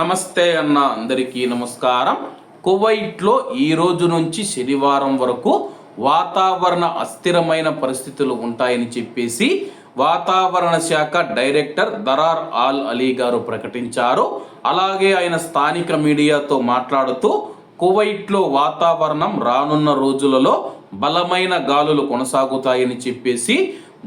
నమస్తే అన్న అందరికీ నమస్కారం. కువైట్లో ఈ రోజు నుంచి శనివారం వరకు వాతావరణ అస్థిరమైన పరిస్థితులు ఉంటాయని చెప్పేసి వాతావరణ శాఖ డైరెక్టర్ దరార్ ఆల్ అలీ గారు ప్రకటించారు. అలాగే ఆయన స్థానిక మీడియాతో మాట్లాడుతూ కువైట్లో వాతావరణం రానున్న రోజులలో బలమైన గాలులు కొనసాగుతాయని చెప్పేసి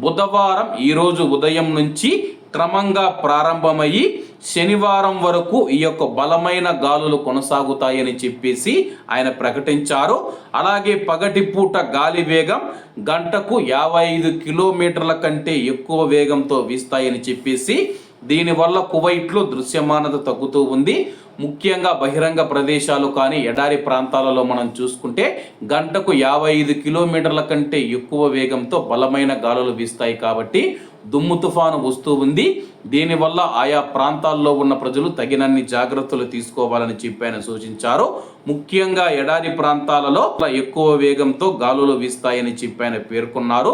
బుధవారం ఈరోజు ఉదయం నుంచి క్రమంగా ప్రారంభమయ్యి శనివారం వరకు ఈ యొక్క బలమైన గాలులు కొనసాగుతాయని చెప్పేసి ఆయన ప్రకటించారు. అలాగే పగటిపూట గాలి వేగం గంటకు యాభై ఐదు కిలోమీటర్ల కంటే ఎక్కువ వేగంతో వీస్తాయని చెప్పేసి దీనివల్ల కువైట్లో దృశ్యమానత తగ్గుతూ ఉంది. ముఖ్యంగా బహిరంగ ప్రదేశాలు కానీ ఎడారి ప్రాంతాలలో మనం చూసుకుంటే గంటకు యాభై ఐదు కిలోమీటర్ల కంటే ఎక్కువ వేగంతో బలమైన గాలులు వీస్తాయి కాబట్టి దుమ్ము తుఫాను వస్తూ ఉంది. దీనివల్ల ఆయా ప్రాంతాల్లో ఉన్న ప్రజలు తగినన్ని జాగ్రత్తలు తీసుకోవాలని చెప్పి ఆయన సూచించారు. ముఖ్యంగా ఎడారి ప్రాంతాలలో ఎక్కువ వేగంతో గాలులు వీస్తాయని చెప్పి ఆయన పేర్కొన్నారు.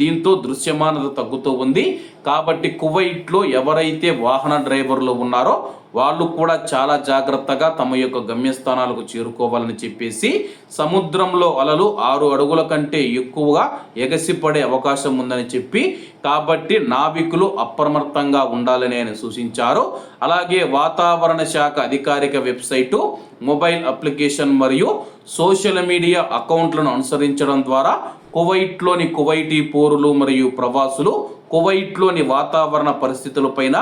దీంతో దృశ్యమానత తగ్గుతూ ఉంది. కాబట్టి కువైట్లో ఎవరైతే వాహన డ్రైవర్లు ఉన్నారో వాళ్ళు కూడా చాలా జాగ్రత్తగా తమ యొక్క గమ్యస్థానాలకు చేరుకోవాలని చెప్పేసి సముద్రంలో అలలు ఆరు అడుగుల కంటే ఎక్కువగా ఎగసిపడే అవకాశం ఉందని చెప్పి కాబట్టి నావికులు అప్రమత్తంగా ఉండాలని ఆయన సూచించారు. అలాగే వాతావరణ శాఖ అధికారిక వెబ్సైటు మొబైల్ అప్లికేషన్ మరియు సోషల్ మీడియా అకౌంట్లను అనుసరించడం ద్వారా కువైట్లోని కువైటీ పోరులు మరియు ప్రవాసులు కువైట్లోని వాతావరణ పరిస్థితులపైన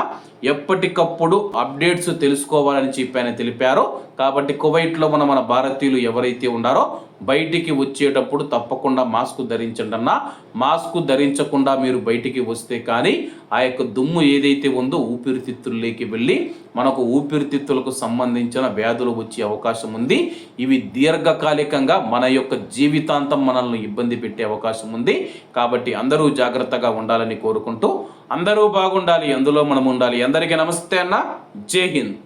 ఎప్పటికప్పుడు అప్డేట్స్ తెలుసుకోవాలని చెప్పి ఆయన తెలిపారు. కాబట్టి కువైట్లో మన మన భారతీయులు ఎవరైతే ఉన్నారో బయటికి వచ్చేటప్పుడు తప్పకుండా మాస్క్ ధరించండి అన్న మాస్క్ ధరించకుండా మీరు బయటికి వస్తే కానీ ఆ యొక్క దుమ్ము ఏదైతే ఉందో ఊపిరితిత్తుల్లోకి వెళ్ళి మనకు ఊపిరితిత్తులకు సంబంధించిన వ్యాధులు వచ్చే అవకాశం ఉంది. ఇవి దీర్ఘకాలికంగా మన యొక్క జీవితాంతం మనల్ని ఇబ్బంది పెట్టే అవకాశం ఉంది. కాబట్టి అందరూ జాగ్రత్తగా ఉండాలని కోరుకుంటూ అందరూ బాగుండాలి అందులో మనం ఉండాలి. అందరికీ నమస్తే అన్న. జై హింద్.